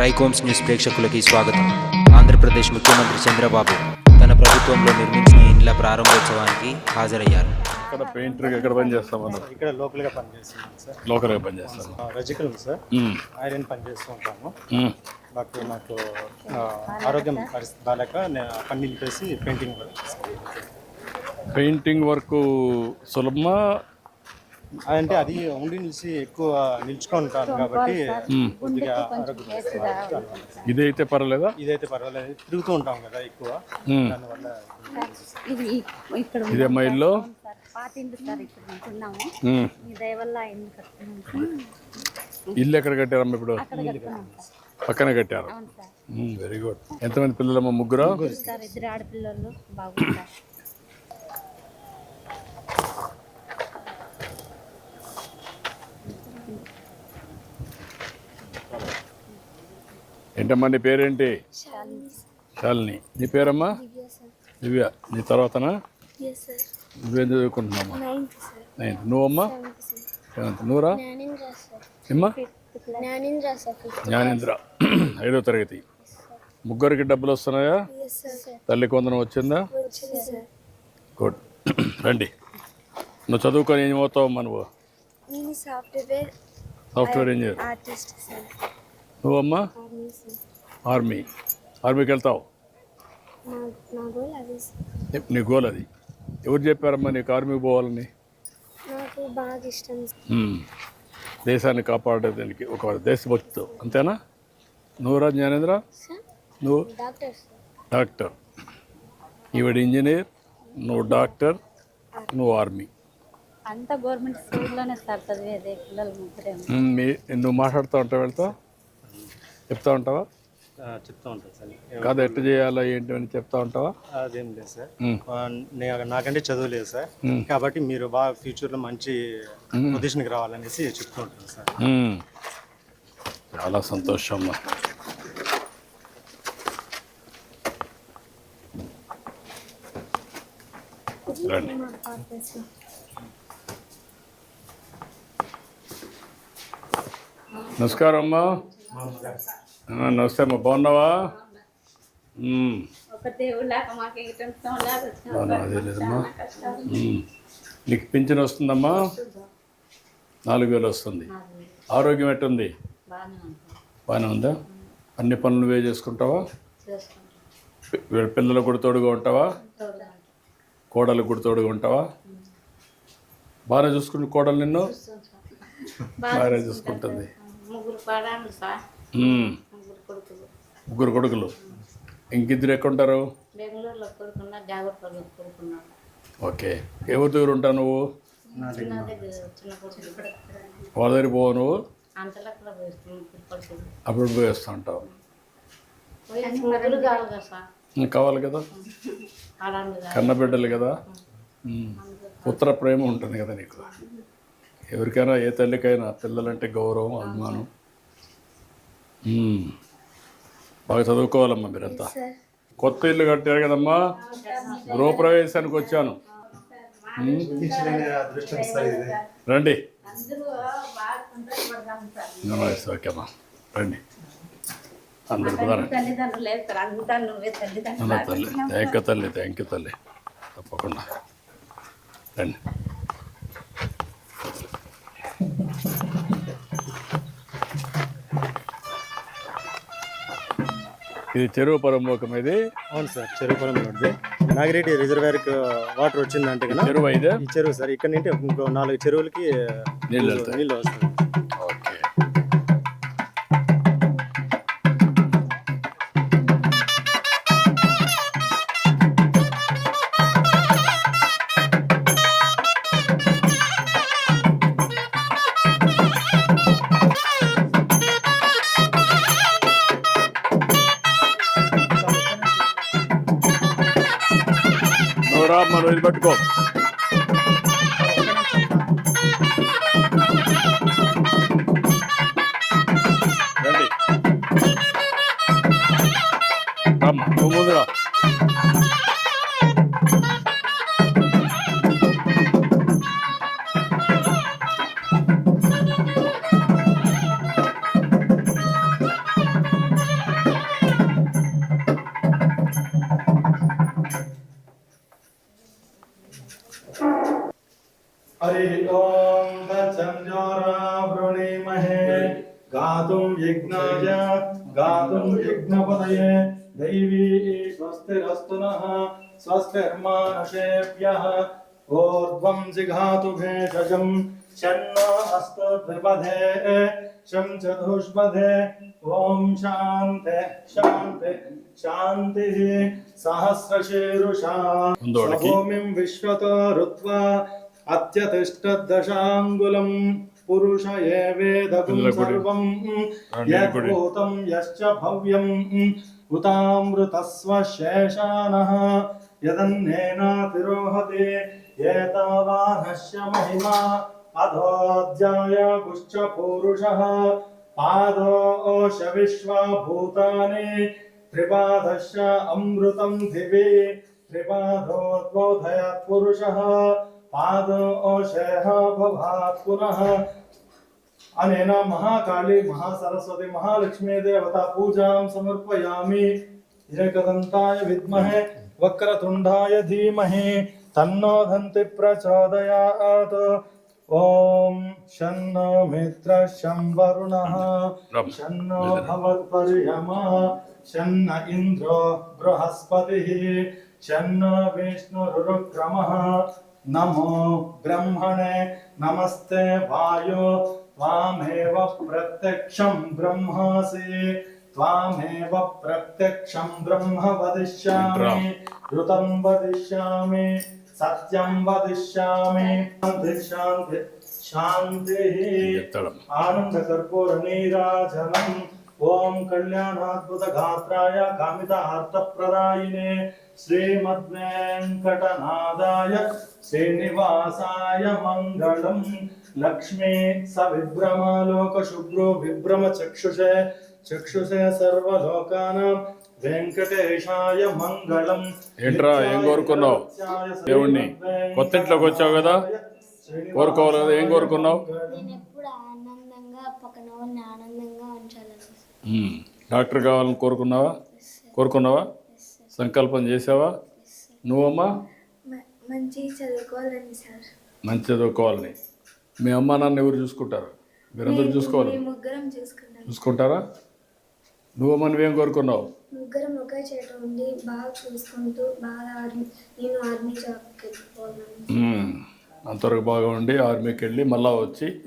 Trichomes news ప్రేక్షకులకి స్వాగతం. ఆంధ్రప్రదేశ్ ముఖ్యమంత్రి చంద్రబాబు తన ప్రభుత్వంలో నిర్మించిన ఇండ్ల ప్రారంభోత్సవానికి హాజరయ్యారు. ఇక్కడ పెయింటర్ ఎక్కడ పని చేస్తాం ఇక్కడ లోకల్గా పనిచేస్తున్నాం సార్. లోకల్గా పని చేస్తాం. ఆ, రజికల్ సార్. ఐరన్ పని చేస్తూ ఉంటాము. నాకు ఆ, ఆరోగ్యం పరిస్థితి బాగాలేక నేను పని నిలిపేసి పెయింటింగ్ వర్క్ పెయింటింగ్ వర్క్ సులభమా? అంటే అది ఉండి నిలిచి ఎక్కువ నిల్చుకొని ఉంటాను కాబట్టి కొద్దిగా ఇదైతే పర్వాలేదా? ఇదైతే పర్వాలేదు. తిరుగుతూ ఉంటాం కదా ఎక్కువ. దానివల్ల ఇది ఇక్కడ ఇదే మా ఇల్లు ఇల్లు ఎక్కడ కట్టారమ్మా ఇప్పుడు? పక్కన కట్టారు. Very good. ఎంతమంది పిల్లలమ్మా? ముగ్గురు? సార్ ఇద్దరు ఆడపిల్లలు బాగుంటారు ఏంటమ్మా నీ పేరేంటి? శాలిని. నీ పేరమ్మా? దివ్య. నీ తర్వాతనా? నువ్వేం చదువుకుంటున్నామా నైన్త్. నువ్వమ్మా? సెవెంత్. నువ్వురా? జ్ఞానేంద్ర. ఐదో తరగతి. ముగ్గురికి డబ్బులు వస్తున్నాయా? తల్లి కొందరం వచ్చిందా? గుడ్. రండి. నువ్వు చదువుకొని ఏం అవుతావమ్మా నువ్వు సాఫ్ట్వేర్ సాఫ్ట్వేర్ ఇంజనీర్. నువ్వమ్మా? ఆర్మీ ఆర్మీకి వెళ్తావు? నా గోల్ అదే ఎవరు చెప్పారమ్మా నీకు ఆర్మీకి పోవాలని? నాకు బాగా ఇష్టం సార్ మ్మ్. దేశాన్ని కాపాడేదానికి ఒక దేశభక్తితో. అంతేనా? నువ్వురా జ్ఞానేంద్ర? సార్ నువ్వు? డాక్టర్ సార్ డాక్టర్ ఈవిడ ఇంజనీర్ నువ్వు డాక్టర్ నువ్వు ఆర్మీ అంతా గవర్నమెంట్ స్కూల్లోనే సార్ చదివేది పిల్లలు నువ్వు మాట్లాడుతూ ఉంటావు వెళ్తావు? చెప్తా ఉంటావా? చెప్తూ ఉంటాను సార్. కాదు ఎట్లా చేయాలా ఏంటి అని చెప్తా ఉంటావా? అదేం లేదు సార్. మ్మ్. ఆ, నే- నాకంటే చదువు లేదు సార్. కాబట్టి మీరు బాగా ఫ్యూచర్లో మంచి పొజిషన్కి రావాలనేసి చెప్తూ ఉంటాను సార్. చాలా సంతోషం అమ్మా. రండి. నమస్కారం అమ్మా. నమస్తే అమ్మా బాగున్నావా. నీకు పింఛన్ వస్తుందమ్మా? నాలుగు వేలు వస్తుంది. ఆరోగ్యం ఎట్టుంది? బాగానే ఉందా. అన్ని పనులు నువ్వే చేసుకుంటావా? చేసుకుంటాం. వీళ్ళ పిల్లలకు కూడా తోడుగా ఉంటావా. కోడలకు కూడా తోడుగా ఉంటావా? బాగానే చూసుకుని కోడలు నిన్ను? బాగా చూసుకుంటుంది. ముగ్గురు కొడుకులు. ఇంకిద్దరు ఎక్కడుంటారు? ఓకే. ఎవరి దగ్గర ఉంటావు నువ్వు? వాళ్ళ దగ్గర పోవు నువ్వు? అప్పుడు పోయి వస్తూ ఉంటావు కావాలి కదా కన్నబిడ్డలు కదా. పుత్ర ప్రేమ ఉంటుంది కదా నీకు? ఎవరికైనా ఏ తల్లికైనా పిల్లలంటే గౌరవం అభిమానం. బాగా చదువుకోవాలమ్మా మీరంతా. కొత్త ఇల్లు కట్టారు కదమ్మా? గృహప్రవేశానికి వచ్చాను. రండి. అందరూ బాగా సంతోషపడతాం సార్. నమస్తే ఓకేమ్మా రండి. అందరు తల్లి థ్యాంక్ యూ తల్లి థ్యాంక్ యూ తల్లి. తప్పకుండా. రండి. ఇది చెరువు పరమోకం ఇది. అవును సార్ చెరువు ఉంది నాగిరెడ్డి రిజర్వేర్కి వాటర్ వచ్చిందంటే చెరువు ఇదే చెరువు సార్ ఇక్కడ నుండి ఇంకో నాలుగు చెరువులకి నీళ్ళు నీళ్ళు వస్తాయి. మనం ఇది పట్టుకో. दैवी स्वस्तिरस्तु नः स्वस्तिर्मानुषेभ्यः ऊर्ध्वं जिघातु भेषजं शन्नो अस्तु द्विपधे शं चतुष्पधे। ॐ शान्ते शान्ते शान्तिः। सहस्रशीरुषा भूमिं विश्वतो रुत्वा अत्यतिष्ठद्दशाङ्गुलम्। पुरुष एवेदगुं सर्वं यद्भूतं यश्च भव्यम् उतामृतस्व शेषानः। यदन्नेनातिरोहते एतावानस्य महिमा। अधोऽध्यायगुश्च पूरुषः। पादोश विश्वा भूतानि त्रिपादश्च अमृतं दिवि। त्रिपादोद्बोधयत् पुरुषः। पादोशयः भवात् पुनः। अनेन महाकाले महासरस्वते महालक्ष्मी देवता पूजां समर्पयामि। हिरकदन्ताय विद्महे वक्रतुण्डाय धीमहि तन्नो धन्ति प्रचोदयात्। ॐ शन्नो मित्र शं वरुणः शन्नो भवद्पर्यमः शन्न इन्द्रो बृहस्पतिः शन्नो विष्णुरुक्रमः नमो ब्रह्मणे नमस्ते वायो। त्वामेव प्रत्यक्षं ब्रह्मासि त्वामेव प्रत्यक्षं ब्रह्म वदिष्यामि ऋतं वदिष्यामि सत्यं वदिष्यामि शान्ति शान्तिः आनन्दकर्पूरनीराजनम् ॐ कल्याणाद्भुतगात्राय कामित आर्तप्रदायिने श्रीमद्वेङ्कटनादाय श्रीनिवासाय मङ्गलम् లక్ష్మీ స విభ్రమాలోక శుభ్రో విభ్రమ చక్షుషే చక్షుషే సర్వలోకానాం. వెంకటేశాయ మంగళం. ఏంట్రా, ఏం కోరుకున్నావు? దేవుణ్ణి. కొత్త ఇంట్లోకి వచ్చావు కదా? కోరుకోవాలి కదా, ఏం కోరుకున్నావు? డాక్టర్ కావాలని కోరుకున్నావా? కోరుకున్నావా? సంకల్పం చేసావా? నువ్వమ్మా? మంచి చదువుకోవాలని సార్ మంచి చదువుకోవాలని. మీ అమ్మ నాన్న ఎవరు చూసుకుంటారు? మీరందరూ చూసుకోవాలి. ముగ్గురం చూసుకుంటాం. చూసుకుంటారా? నువ్వమ్మ నువ్వేం కోరుకున్నావు? ముగ్గురం ఒకే చోట ఉండి బాగా చూసుకుంటూ బాగా ఆర్మీ నేను ఆర్మీ జాబ్కి. అంతవరకు బాగా ఉండి ఆర్మీకి వెళ్ళి మళ్ళా వచ్చి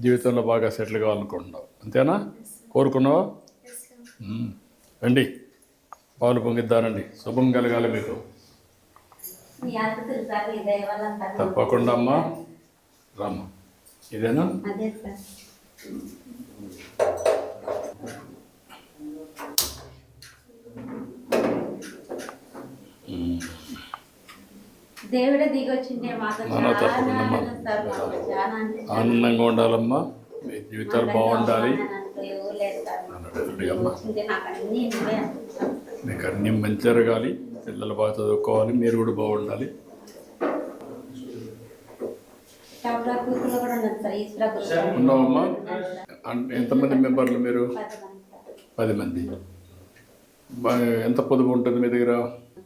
జీవితంలో బాగా సెటిల్ కావాలనుకుంటున్నావు. అంతేనా? కోరుకున్నావా. రండి. పాలు పొంగిద్దానండి. శుభం కలగాలి మీకు. తప్పకుండా అమ్మా. రామ్మ. ఇదేనా? దేవుడే దిగొచ్చిండే ఆనందంగా ఉండాలమ్మా. మీ జీవితాలు బాగుండాలి. మీకు అన్ని మంచి జరగాలి పిల్లలు బాగా చదువుకోవాలి మీరు కూడా బాగుండాలి షాప్లో కూతురు కూడా ఉన్నారు సార్ ఈశ్వర గురు ఉన్నావమ్మా? ఎంతమంది మెంబర్లు మీరు? పది మంది. ఎంత పొదుపు ఉంటుంది మీ దగ్గర?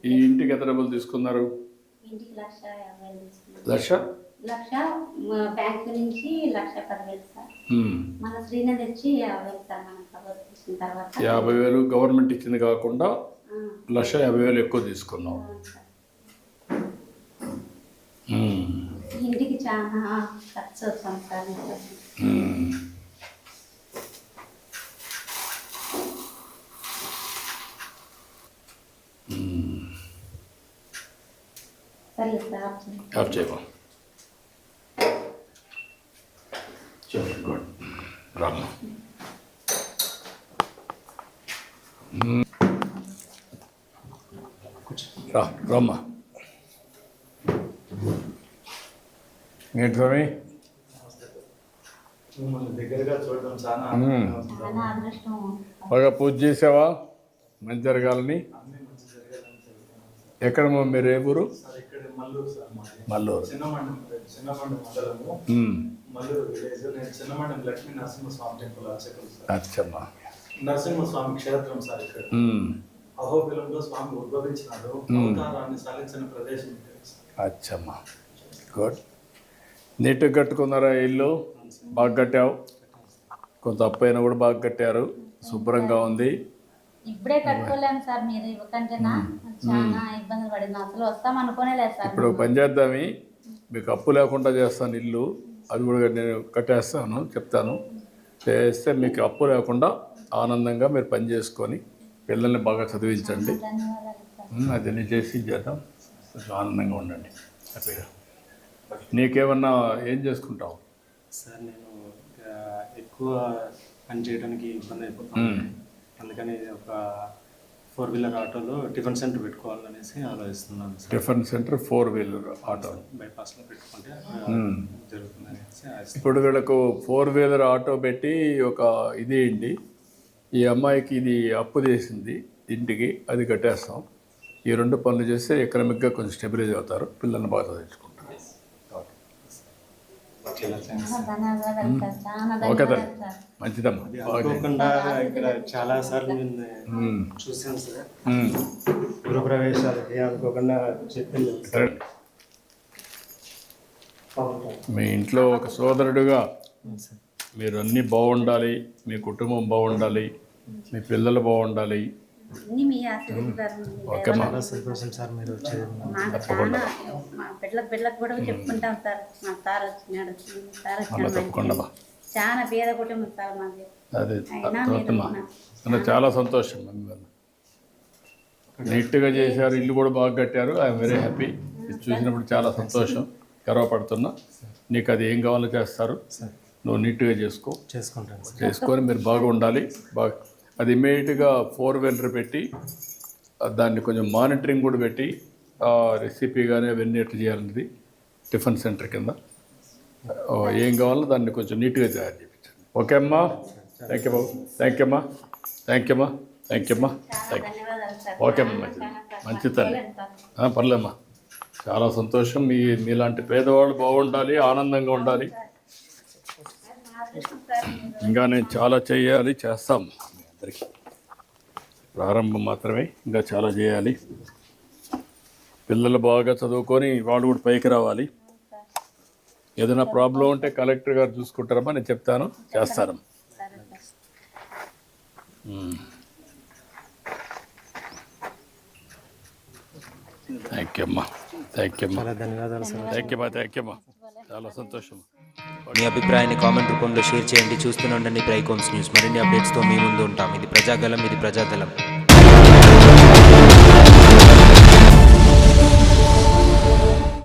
ఈ ఇంటికి ఎంత డబ్బులు తీసుకున్నారు? లక్ష తీసుకున్నాం బ్యాంక్ నుంచి లక్ష పదివేలు సార్. ఉమ్. మన శ్రీన తెచ్చి యాభై వేలు సార్ మనం కవర్ చేసిన తర్వాత. యాభై వేలు గవర్నమెంట్ ఇచ్చింది కాకుండా లక్ష యాభై వేలు ఎక్కువ తీసుకున్నావు అవును సార్. ఉమ్. ఇంటికి చాలా ఖర్చు అవుతాం సార్ ఇంట్లో. ఉమ్. సరే సార్ ఆప్షన్. ఆఫ్ చేయమా చాలా గుడ్ రామ్మా మ్మ్. రా రామ్మా ఏంటి స్వామి మిమ్మల్ని దగ్గరగా చూడడం చాలా మ్మ్. ఆనందంగా ఉంది. చాలా అదృష్టం బాగా పూజ చేసావా మంచి జరగాలని. ఎక్కడ మా మీరు ఏ ఊరు సార్ ఇక్కడ మల్లూరు సార్ మాది మల్లూరు చిన్నమండం చిన్నమండం మండలము మ్మ్. మల్లూరు విలేజ్ నేను చిన్నమండం లక్ష్మీ నరసింహస్వామి అచ్చమ్మా క్షేత్రం సార్ ఇక్కడ. అహోబిలంలో స్వామి ఉద్భవించినాడు. అవతారాన్ని సాధించిన ప్రదేశం. అచ్చమ్మా గుడ్ నీట్గా కట్టుకున్నారా ఇల్లు? బాగా కట్టావు. కొంత అప్పు అయినా కూడా బాగా కట్టారు. శుభ్రంగా ఉంది. ఇప్పుడే కట్టుకోలేము సార్ మీరు ఇవ్వకంటేనా? చాలా ఇబ్బందులు పడింది. అసలు వస్తాం అనుకోనే లేదు సార్. ఇప్పుడు పని చేద్దామి. మీకు అప్పు లేకుండా చేస్తాను ఇల్లు. అది కూడా నేను కట్టేస్తాను చెప్తాను. చేస్తే మీకు అప్పు లేకుండా ఆనందంగా మీరు పని చేసుకొని పిల్లల్ని బాగా చదివించండి. అది చేసి చేద్దాం. ఆనందంగా ఉండండి. హ్యాపీగా నీకేమన్నా ఏం చేసుకుంటావు? సార్ నేను ఎక్కువ పని చేయడానికి ఇబ్బంది అయిపోతాను అందుకని ఒక ఫోర్ వీలర్ ఆటోలో టిఫిన్ సెంటర్ పెట్టుకోవాలనేసి ఆలోచిస్తున్నాను sir. Tiffin centre four wheeler auto. బైపాస్లో పెట్టుకుంటే జరుగుతుందనేసి ఆశ. ఇప్పుడు వీళ్ళకు ఫోర్ వీలర్ ఆటో పెట్టి ఒక ఇది ఏంటి? ఈ అమ్మాయికి ఇది అప్పు చేసింది ఇంటికి అది కట్టేస్తాం. ఈ రెండు పనులు చేస్తే ఎకనామిక్గా కొంచెం స్టెబిలైజ్ అవుతారు పిల్లల్ని బాగా చదివించుకుంటారు ఇలా చేయండి. చాలా ధన్యవాదాలు సార్ చాలా ఓకే తల్లి. మంచిదమ్మా. అనుకోకుండా ఇక్కడ చాలా సార్లు నేను చూశాను సార్. గృహప్రవేశాలకి అనుకోకుండా చెప్పింది సరే. మీ ఇంట్లో ఒక సోదరుడుగా మీరు అన్నీ బాగుండాలి మీ కుటుంబం బాగుండాలి మీ పిల్లలు బాగుండాలి చాలా సంతోషం సార్ మీరు బిడ్డలకు బిడ్డలకు కూడా చెప్పుకుంటాం సార్. మా సార్ వచ్చినాడు సార్ వచ్చినాడు. చాలా పేద కుటుంబం సార్ మాది. అదే చాలా సంతోషం నీట్గా చేశారు ఇల్లు కూడా బాగా కట్టారు. ఐఎమ్ వెరీ హ్యాపీ ఇది చూసినప్పుడు చాలా సంతోషం గర్వపడుతున్నా. నీకు అది ఏం కావాలో చేస్తారు. నువ్వు నీట్గా చేసుకో. చేసుకుంటాను సార్. చేసుకొని మీరు బాగా ఉండాలి. బాగా అది ఇమీడియట్గా ఫోర్ వెంటర్ పెట్టి దాన్ని కొంచెం మానిటరింగ్ కూడా పెట్టి రెసిపీగానే రెసిపీ కానీ అవన్నీ ఎట్లా టిఫిన్ సెంటర్ కింద. ఏం కావాలో దాన్ని కొంచెం నీట్గా తయారు చేయించండి ఓకే అమ్మా? థ్యాంక్ యూ బాబు. థ్యాంక్ యూ అమ్మా. థ్యాంక్ యూ అమ్మా. థ్యాంక్ యూ అమ్మా. థ్యాంక్ యూ ఓకే అమ్మా మంచిది. మంచి తల్లి. పర్లేమ్మా చాలా సంతోషం. మీ మీలాంటి పేదవాళ్ళు బాగుండాలి ఆనందంగా ఉండాలి. ఇంకా నేను చాలా చేయాలి చేస్తాము అందరికీ. ప్రారంభం మాత్రమే ఇంకా చాలా చేయాలి. పిల్లలు బాగా చదువుకొని వాళ్ళు కూడా పైకి రావాలి. ఏదైనా ప్రాబ్లం ఉంటే కలెక్టర్ గారు చూసుకుంటారమ్మా నేను చెప్తాను. చేస్తాను. థ్యాంక్ యూ అమ్మా. థ్యాంక్ యూ అమ్మా. థ్యాంక్ యూ అమ్మా థ్యాంక్ యూ అమ్మా. చాలా సంతోషం. మీ అభిప్రాయాన్ని కామెంట్ రూపంలో షేర్ చేయండి. చూస్తూనే ఉండండి బ్రైకోమ్స్ న్యూస్. మరిన్ని అప్డేట్స్తో మీ ముందు ఉంటాం. ఇది ప్రజాగలం ఇది ప్రజాదలం